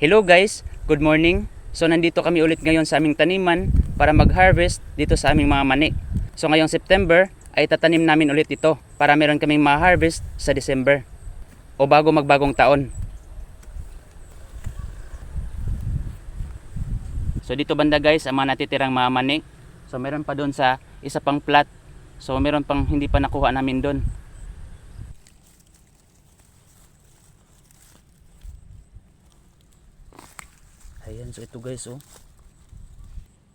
Hello guys, good morning. So nandito kami ulit ngayon sa aming taniman para mag-harvest dito sa aming mga mani. So ngayong September ay tatanim namin ulit ito para meron kaming ma-harvest sa December o bago magbagong taon. So dito banda guys, ang mga natitirang mga mani. So meron pa doon sa isa pang plat. So meron pang hindi pa nakuha namin doon. Ayan, so ito guys oh.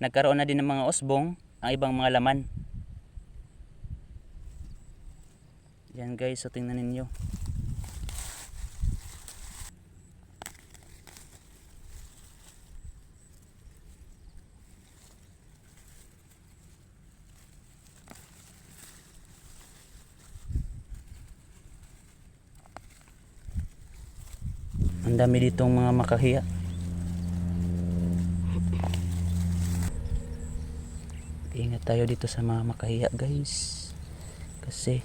Nagkaroon na din ng mga osbong ang ibang mga laman. Yan guys, so tingnan ninyo. Ang dami ditong mga makahiya. Ingat tayo dito sa mga makahiya guys. Kasi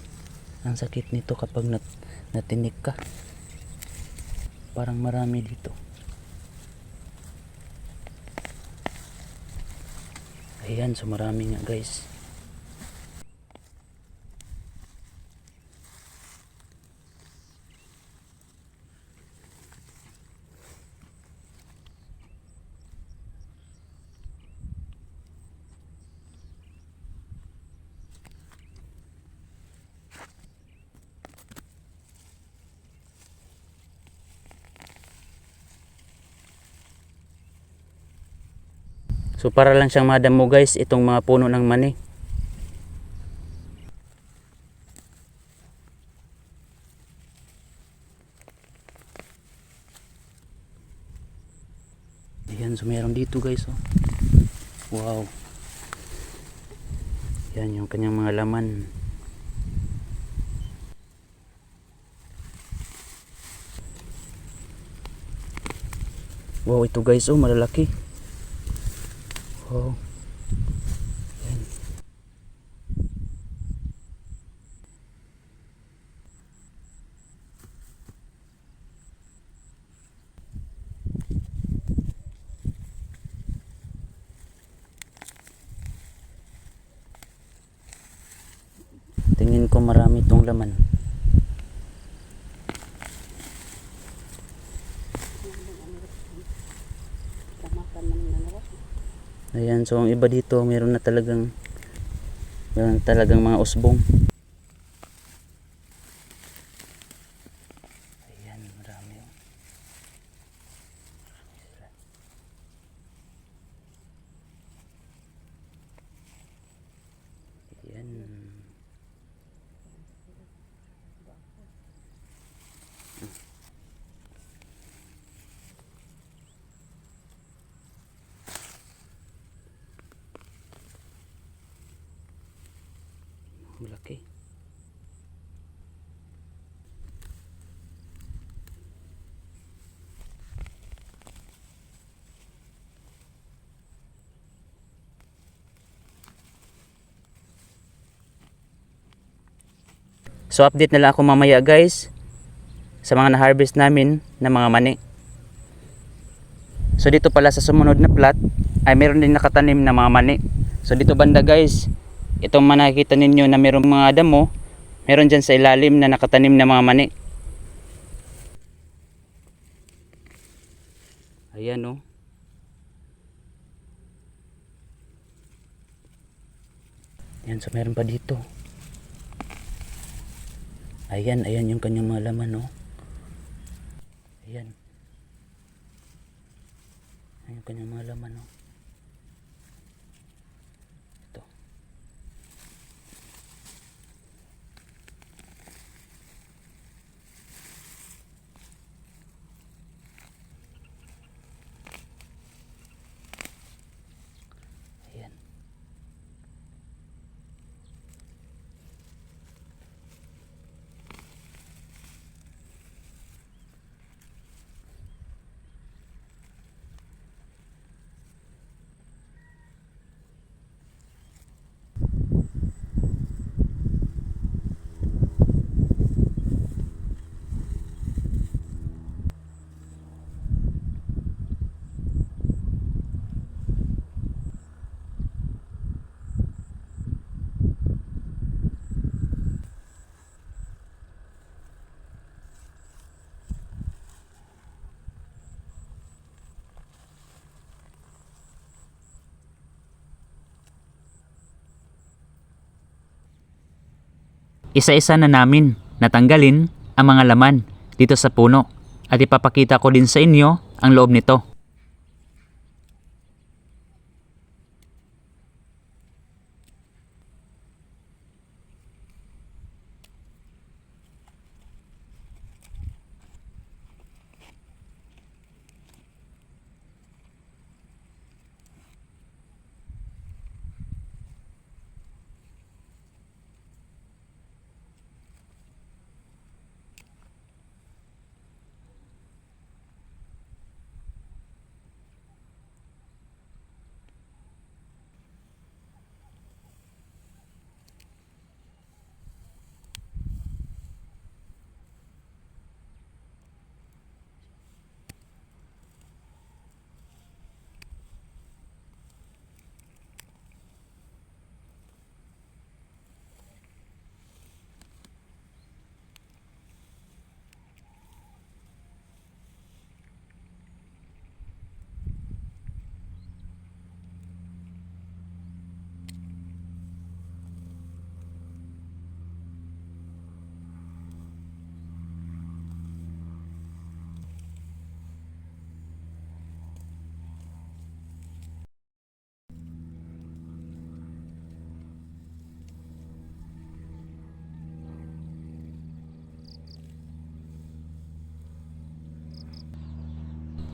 ang sakit nito kapag nat natinik ka. Parang marami dito. Ayan, so marami nga guys. So para lang siyang madamo guys itong mga puno ng mani. Ayan, so meron dito guys oh. Wow. Yan yung kanyang mga laman. Wow, ito guys oh, malalaki. Yan. Tingin ko marami itong laman. Ayan, so ang iba dito, meron na talagang meron talagang mga usbong. Malaki. So update na lang ako mamaya guys sa mga na-harvest namin na mga mani. So dito pala sa sumunod na plot ay meron din nakatanim na mga mani. So dito banda guys, itong mga nakikita ninyo na mayroong mga damo, meron dyan sa ilalim na nakatanim na mga mani. Ayan oh. Yan, so meron pa dito. Ayan, ayan yung kanyang mga laman oh. Ayan. Ayan yung kanyang mga laman oh. Ito. Ayan. Isa-isa na namin natanggalin ang mga laman dito sa puno at ipapakita ko din sa inyo ang loob nito.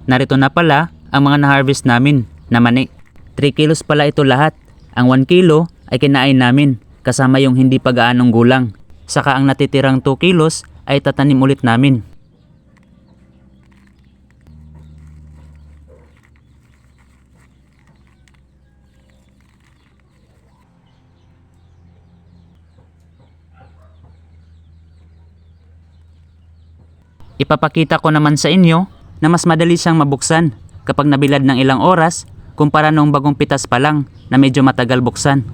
Narito na pala ang mga na-harvest namin na mani. 3 kilos pala ito lahat. Ang 1 kilo ay kinain namin kasama yung hindi pa gaanong gulang. Saka ang natitirang 2 kilos ay tatanim ulit namin. Ipapakita ko naman sa inyo na mas madali siyang mabuksan kapag nabilad ng ilang oras kumpara noong bagong pitas pa lang na medyo matagal buksan.